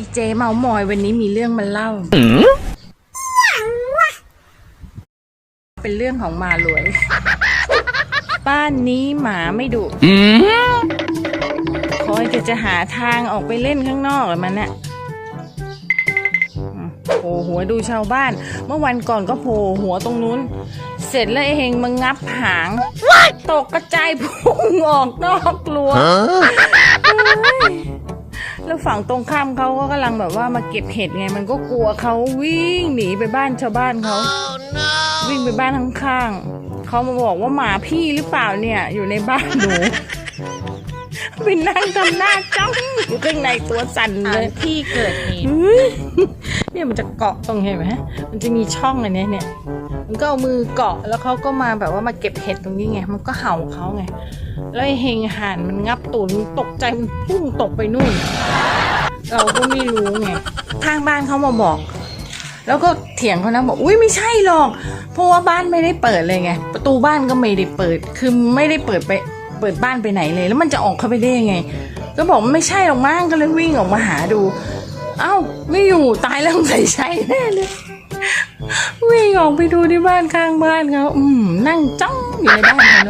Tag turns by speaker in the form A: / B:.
A: อีเจเมามอยวันนี้มีเรื่องมาเล่า เป็นเรื่องของมารวย บ้านนี้หมาไม่ดุคอยจะจะหาทางออกไปเล่นข้างนอกเลยมันเนี่ยอืมโผล่หัวดูชาวบ้าน เมื่อวันก่อนก็โผล่หัวตรงนู้น เสร็จแล้วไอ้เฮงมางับหาง ตกกระจายพุ่งออกนอกรั้ว แล้วฝั่งตรงข้ามเขาก็กำลังแบบว่ามาเก็บเห็ดไง มันก็กลัวเขาวิ่งหนีไปบ้านชาวบ้านเขาวิ่งไปบ้านข้างๆเขามาบอกว่าหมาพี่หรือเปล่าเนี่ยอยู่ในบ้านหนูไปนั่งทำหน้าจ้องอยู่ข้างในตัวสั่นเลย
B: ที่เกิดเหตุ
A: เฮ้ยเนี่ยมันจะเกาะตรงเห็นไหมมันจะมีช่องอันเนี้ยเนี่ย มันก็เอามือเกาะแล้วเขาก็มาแบบว่ามาเก็บเห็ดตรงนี้ไง มันก็เห่าเขาไง แล้วไอ้เฮงห่านมันงับตูนตกใจมันพุ่งตกไปนู่น เราก็ไม่รู้ไงทางบ้านเขามาบอก แล้วก็เถียงเขานะบอกอุ้ยไม่ใช่หรอก เพราะว่าบ้านไม่ได้เปิดเลยไงประตูบ้านก็ไม่ได้เปิด คือไม่ได้เปิดไปเปิดบ้านไปไหนเลย แล้วมันจะออกเข้าไปได้ยังไง ก็บอกไม่ใช่หรอกมั้งก็เลยวิ่งออกมาหาดู เอ้าไม่อยู่ตายแล้วสงสัยใช่แน่เลยวิ่งออกไปดูที่บ้านข้างบ้านเขาอืมนั่งจ้องอยู่ในบ้านเขาเน